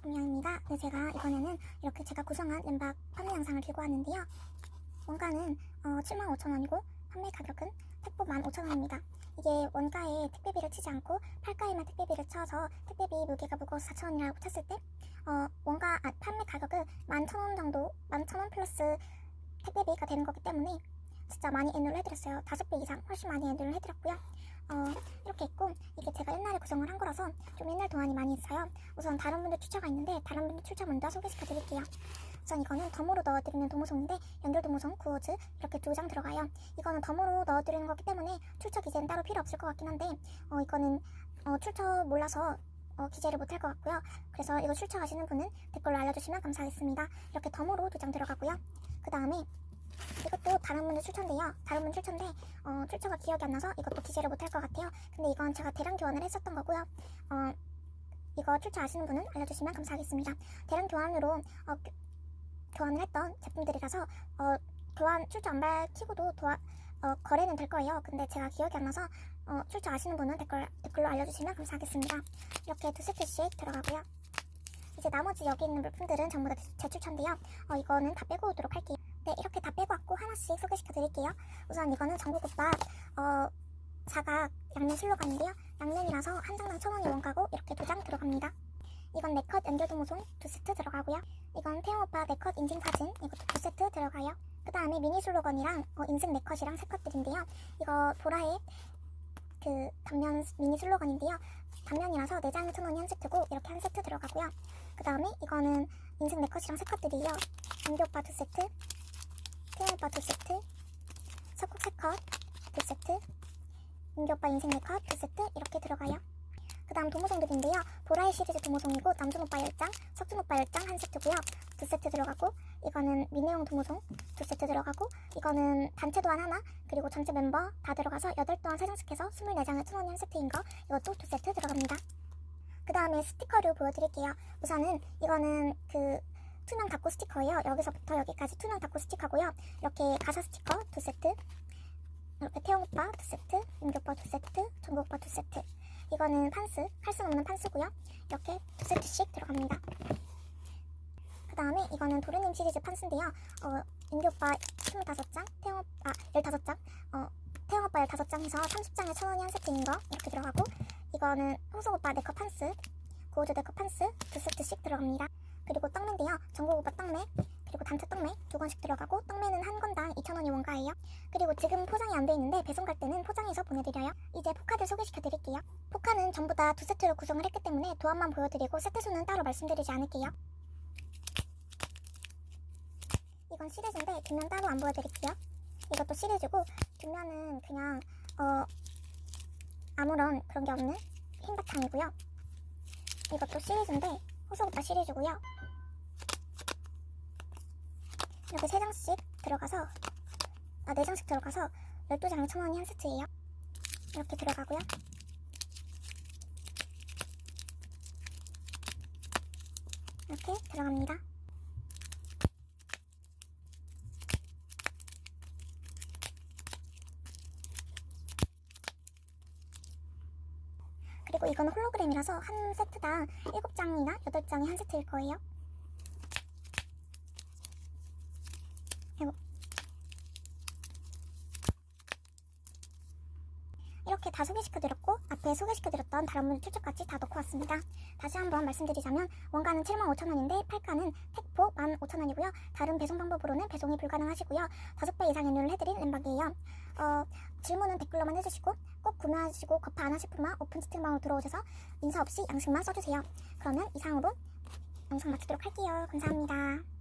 분명입니다. 네, 제가 이번에는 이렇게 제가 구성한 램박 판매 영상을 들고 왔는데요. 원가는 어, 75,000원이고 판매 가격은 택보 15,000원입니다. 이게 원가에 택배비를 치지 않고 팔가에만 택배비를 쳐서 택배비 무게가 무거워서 4,000원이라고 쳤을 때 어, 원가 아, 판매 가격은 11,000원 정도 11,000원 플러스 택배비가 되는 거기 때문에 진짜 많이 애누를 해드렸어요. 다섯 배 이상 훨씬 많이 애누를 해드렸고요. 어, 이렇게 있고 이게 제가 옛날에 구성을 한 거라서 좀 옛날 동안이 많이 있어요. 우선 다른 분들 출처가 있는데 다른 분들 출처 먼저 소개시켜 드릴게요. 우선 이거는 덤으로 넣어드리는 도무송인데 연결 도무송, 구호즈 이렇게 두 장 들어가요. 이거는 덤으로 넣어드리는 거기 때문에 출처 기재는 따로 필요 없을 것 같긴 한데 어, 이거는 어, 출처 몰라서 어, 기재를 못할 것 같고요. 그래서 이거 출처 아시는 분은 댓글로 알려주시면 감사하겠습니다. 이렇게 덤으로 두 장 들어가고요. 그 다음에 이것도 다른 분들 출처인데요. 다른 분 출처인데 어, 출처가 기억이 안 나서 이것도 기재를 못할 것 같아요. 근데 이건 제가 대량 교환을 했었던 거고요. 어, 이거 출처 아시는 분은 알려주시면 감사하겠습니다. 대량 교환으로 어, 교- 교환을 했던 제품들이라서 어, 교환 출처 안 밝히고도 도와, 어, 거래는 될 거예요. 근데 제가 기억이 안 나서 어, 출처 아시는 분은 댓글, 댓글로 알려주시면 감사하겠습니다. 이렇게 두 세트씩 들어가고요. 이제 나머지 여기 있는 물품들은 전부 다 제 출처인데요. 어, 이거는 다 빼고 오도록 할게요. 네, 이렇게 다 빼고 하나씩 소개시켜 드릴게요. 우선 이거는 전국오빠 어, 사각 양면 슬로건인데요. 양면이라서 한 장당 천 원이 원가고 이렇게 두 장 들어갑니다. 이건 네컷 연결도무송 두 세트 들어가고요. 이건 태영오빠 네컷 인증사진 이것도 두 세트 들어가요. 그 다음에 미니 슬로건이랑 어, 인증 네컷이랑 세 컷들인데요. 이거 보라의 그 단면 미니 슬로건인데요. 단면이라서 네 장에 천 원이 한 세트고 이렇게 한 세트 들어가고요. 그 다음에 이거는 인증 네컷이랑 세 컷들이요. 은교오빠 두 세트, 태영오빠 두 세트, 석국 세컷 두 세트, 은교오빠 인생 네컷 두 세트 이렇게 들어가요. 그 다음 도모송들인데요. 보라의 시리즈 도모송이고 남준 오빠 10장, 석준 오빠 10장 한 세트고요. 두 세트 들어가고 이거는 미네용 도모송 두 세트 들어가고 이거는 단체 도안 하나 그리고 전체 멤버 다 들어가서 8도안 3장씩 해서 24장에 천원이 한 세트인 거 이것도 두 세트 들어갑니다. 그 다음에 스티커류 보여드릴게요. 우선은 이거는 그 투명 닫고 스티커예요. 여기서부터 여기까지 투명 닫고 스티커고요. 이렇게 가사 스티커 두 세트 이렇게 태영 오빠 두 세트, 민규 오빠 두 세트, 정국 오빠 두 세트. 이거는 판스, 칼수 없는 판스고요. 이렇게 두 세트씩 들어갑니다. 그 다음에 이거는 도르님 시리즈 판스인데요. 어, 민규 오빠 25장, 태영 오빠, 아, 15장, 어, 태영 오빠 15장 해서 30장에 천 원이 한 세트인 거 이렇게 들어가고 이거는 호석 오빠 네컷 판스, 고우즈 네컷 판스 두 세트씩 들어갑니다. 그리고. 정국 오빠 떡매, 그리고 단체 떡매 두 건씩 들어가고 떡매는 한 건당 2,000원이 원가예요. 그리고 지금 포장이 안 돼 있는데 배송 갈 때는 포장해서 보내드려요. 이제 포카들 소개시켜 드릴게요. 포카는 전부 다 두 세트로 구성을 했기 때문에 도안만 보여드리고 세트 수는 따로 말씀드리지 않을게요. 이건 시리즈인데 뒷면 따로 안 보여드릴게요. 이것도 시리즈고 뒷면은 그냥 어 아무런 그런 게 없는 흰 바탕이고요. 이것도 시리즈인데 호소오빠 시리즈고요. 이렇게 세 장씩 들어가서 아, 네 장씩 들어가서 12장에 천 원이 한 세트예요. 이렇게 들어가고요. 이렇게 들어갑니다. 그리고 이건 홀로그램이라서 한 세트당 7장이나 8장이 한 세트일 거예요. 아이고. 이렇게 다 소개시켜드렸고 앞에 소개시켜드렸던 다른 분들 출처까지 다 넣고 왔습니다. 다시 한번 말씀드리자면 원가는 75,000원인데 팔가는 택포 15,000원이고요. 다른 배송 방법으로는 배송이 불가능하시고요. 5배 이상 연료를 해드린 램박이에요. 어, 질문은 댓글로만 해주시고 꼭 구매하시고 거파 안 하실 분만 오픈 채팅방으로 들어오셔서 인사 없이 양식만 써주세요. 그러면 이상으로 영상 마치도록 할게요. 감사합니다.